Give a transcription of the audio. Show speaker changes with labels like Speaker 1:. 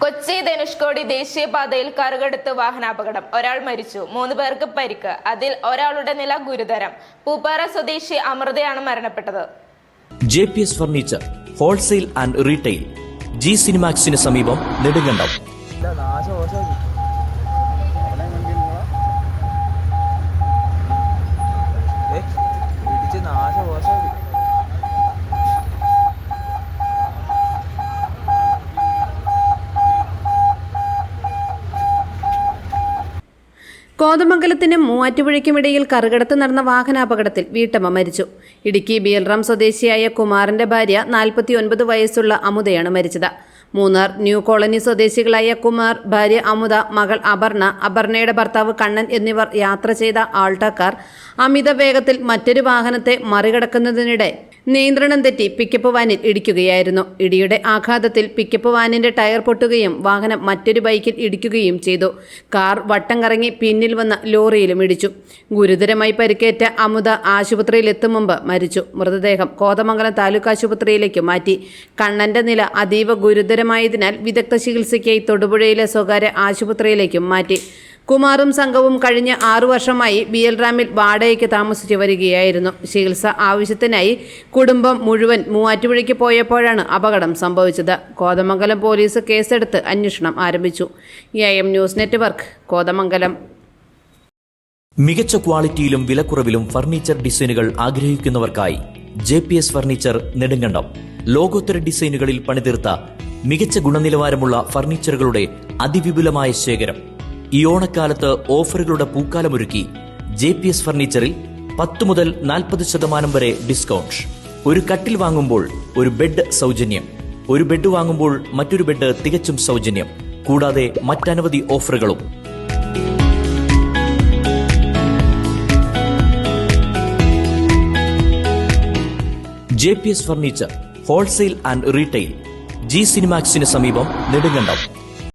Speaker 1: കൊച്ചി ധനുഷ്കോടി ദേശീയപാതയിൽ കറുകെടുത്ത് വാഹനാപകടം. ഒരാൾ മരിച്ചു. മൂന്ന് പേർക്ക് പരിക്ക്. അതിൽ ഒരാളുടെ നില ഗുരുതരം. പൂപ്പാറ സ്വദേശി അമൃതയാണ് മരണപ്പെട്ടത്.
Speaker 2: J P S furniture wholesale and retail. G സിനിമാക്സിന് സമീപം നെടുങ്കണ്ടം.
Speaker 3: കോതമംഗലത്തിനും മൂവാറ്റുപുഴയ്ക്കുമിടയിൽ കറുകടത്ത് നടന്ന വാഹനാപകടത്തിൽ വീട്ടമ്മ മരിച്ചു. ഇടുക്കി ബിയൽറാം സ്വദേശിയായ കുമാറിന്റെ ഭാര്യ നാൽപ്പത്തിയൊൻപത് വയസ്സുള്ള അമുദയാണ് മരിച്ചത്. മൂന്നാർ ന്യൂ കോളനി സ്വദേശികളായ കുമാർ ഭാര്യ അമുദ മകൾ അപർണ അപർണയുടെ ഭർത്താവ് കണ്ണൻ എന്നിവർ യാത്ര ചെയ്ത ആൾട്ടക്കാർ കാർ അമിത വേഗത്തിൽ മറ്റൊരു വാഹനത്തെ മറികടക്കുന്നതിനിടെ നിയന്ത്രണം തെറ്റി പിക്കപ്പ് വാനിൽ ഇടിക്കുകയായിരുന്നു. ഇടിയുടെ ആഘാതത്തിൽ പിക്കപ്പ് വാനിന്റെ ടയർ പൊട്ടുകയും വാഹനം മറ്റൊരു ബൈക്കിൽ ഇടിക്കുകയും ചെയ്തു. കാർ വട്ടം കറങ്ങി പിന്നിൽ വന്ന ലോറിയിലും ഇടിച്ചു. ഗുരുതരമായി പരിക്കേറ്റ അമുത ആശുപത്രിയിൽ എത്തും മുമ്പ് മരിച്ചു. മൃതദേഹം കോതമംഗലം താലൂക്ക് ആശുപത്രിയിലേക്ക് മാറ്റി. കണ്ണന്റെ നില അതീവ ഗുരുതരമായതിനാൽ വിദഗ്ധ ചികിത്സയ്ക്കായി തൊടുപുഴയിലെ സ്വകാര്യ ആശുപത്രിയിലേക്കും മാറ്റി. കുമാറും സംഘവും കഴിഞ്ഞ ആറു വർഷമായി ബി എൽ റാമിൽ വാടകയ്ക്ക് താമസിച്ചു വരികയായിരുന്നു. ചികിത്സ ആവശ്യത്തിനായി കുടുംബം മുഴുവൻ മൂവാറ്റുപുഴയ്ക്ക് പോയപ്പോഴാണ് അപകടം സംഭവിച്ചത്. കോതമംഗലം പോലീസ് കേസെടുത്ത് അന്വേഷണം ആരംഭിച്ചു. A news network Kothamangalam.
Speaker 2: മികച്ച ക്വാളിറ്റിയിലും വിലക്കുറവിലും ഫർണിച്ചർ ഡിസൈനുകൾ ആഗ്രഹിക്കുന്നവർക്കായി J P S furniture Nedumkandam. ലോകോത്തര ഡിസൈനുകളിൽ പണിതീർത്ത മികച്ച ഗുണനിലവാരമുള്ള ഫർണിച്ചറുകളുടെ അതിവിപുലമായ ശേഖരം. ഈ ഓണക്കാലത്ത് ഓഫറുകളുടെ പൂക്കാലമൊരുക്കി ജെ പി എസ് ഫർണിച്ചറിൽ പത്ത് മുതൽ നാൽപ്പത് ശതമാനം വരെ ഡിസ്കൗണ്ട്. ഒരു കട്ടിൽ വാങ്ങുമ്പോൾ ഒരു ബെഡ് സൗജന്യം. ഒരു ബെഡ് വാങ്ങുമ്പോൾ മറ്റൊരു ബെഡ് തികച്ചും സൗജന്യം. കൂടാതെ മറ്റനവധി ഓഫറുകളും. J P S furniture wholesale and retail. G സിനിമാക്സിന് സമീപം നെടുങ്കണ്ടം.